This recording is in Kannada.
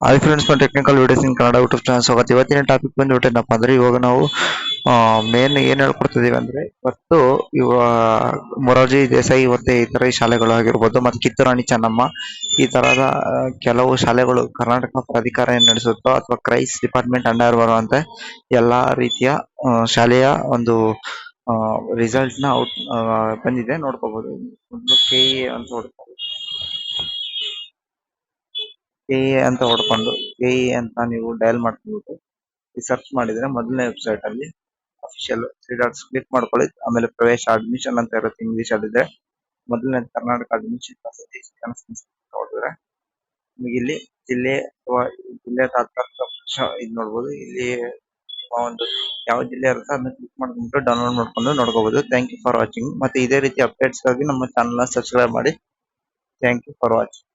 Hi friends technical videos in Kannada YouTube channel ಸ್ವಾಗತ ಇವತ್ತಿನ ಟಾಪಿಕ್ ಬಂದು ಏನಪ್ಪಾ ಅಂದ್ರೆ, ಇವಾಗ ನಾವು ಮೇನ್ ಏನ್ ಹೇಳ್ಕೊಡ್ತಿದೀವಿ ಅಂದ್ರೆ, ಇವತ್ತು ಇವ, ಮೊರಾರ್ಜಿ ದೇಸಾಯಿ ಮತ್ತೆ ಈ ಶಾಲೆಗಳು ಆಗಿರ್ಬೋದು, ಮತ್ತೆ ಕಿತ್ತೂರಾಣಿ ಚೆನ್ನಮ್ಮ ಈ ತರದ ಕೆಲವು ಶಾಲೆಗಳು ಕರ್ನಾಟಕ ಪ್ರಾಧಿಕಾರ ಏನು ನಡೆಸುತ್ತೋ ಅಥವಾ ಕ್ರೈಸ್ ಡಿಪಾರ್ಟ್ಮೆಂಟ್ ಅಂಡರ್ ಬರುವಂತೆ ಎಲ್ಲಾ ರೀತಿಯ ಶಾಲೆಯ ಒಂದು ರಿಸಲ್ಟ್ನ ಔಟ್ ಬಂದಿದೆ. ನೋಡ್ಕೋಬಹುದು ಕೆ ಅಂತ ಹೊಡ್ಕೊಂಡು ಕೆ ಅಂತ ಹೊಡ್ಕೊಂಡು ಕೆ ಅಂತ ನೀವು ಡಯಲ್ ಮಾಡ್ಕೊಂಡ್ಬಿಟ್ಟು ಸರ್ಚ್ ಮಾಡಿದ್ರೆ ಮೊದಲನೇ ವೆಬ್ಸೈಟ್ ಅಲ್ಲಿ ಅಫಿಷಿಯಲ್ ತ್ರೀ ಡಾಟ್ಸ್ ಕ್ಲಿಕ್ ಮಾಡ್ಕೊಳ್ಳಿ. ಆಮೇಲೆ ಪ್ರವೇಶ ಅಡ್ಮಿಷನ್ ಅಂತ ಇರುತ್ತೆ ಇಂಗ್ಲಿಷ್ ಅಲ್ಲಿದೆ ಮೊದಲನೇ ಕರ್ನಾಟಕ ಅಡ್ಮಿಷನ್ ನೋಡಿದ್ರೆ ನಿಮಗೆ ಇಲ್ಲಿ ಜಿಲ್ಲೆ ಅಥವಾ ಜಿಲ್ಲೆ ತಾತ್ಕಾಲಿಕ ಇದು ಇದ್ ನೋಡ್ಬೋದು. ಇಲ್ಲಿ ಒಂದು ಯಾವ ಜಿಲ್ಲೆ ಇರುತ್ತೆ ಅದನ್ನ ಕ್ಲಿಕ್ ಮಾಡ್ಕೊಂಡು ಡೌನ್ಲೋಡ್ ಮಾಡ್ಕೊಂಡು ನೋಡ್ಕೋಬಹುದು ಥ್ಯಾಂಕ್ ಯು ಫಾರ್ ವಾಚಿಂಗ್ ಮತ್ತೆ ಇದೇ ರೀತಿ ಅಪ್ಡೇಟ್ಸ್ಗಾಗಿ ನಮ್ಮ ಚಾನಲ್ನ ಸಬ್ಸ್ಕ್ರೈಬ್ ಮಾಡಿ. Thank you for watching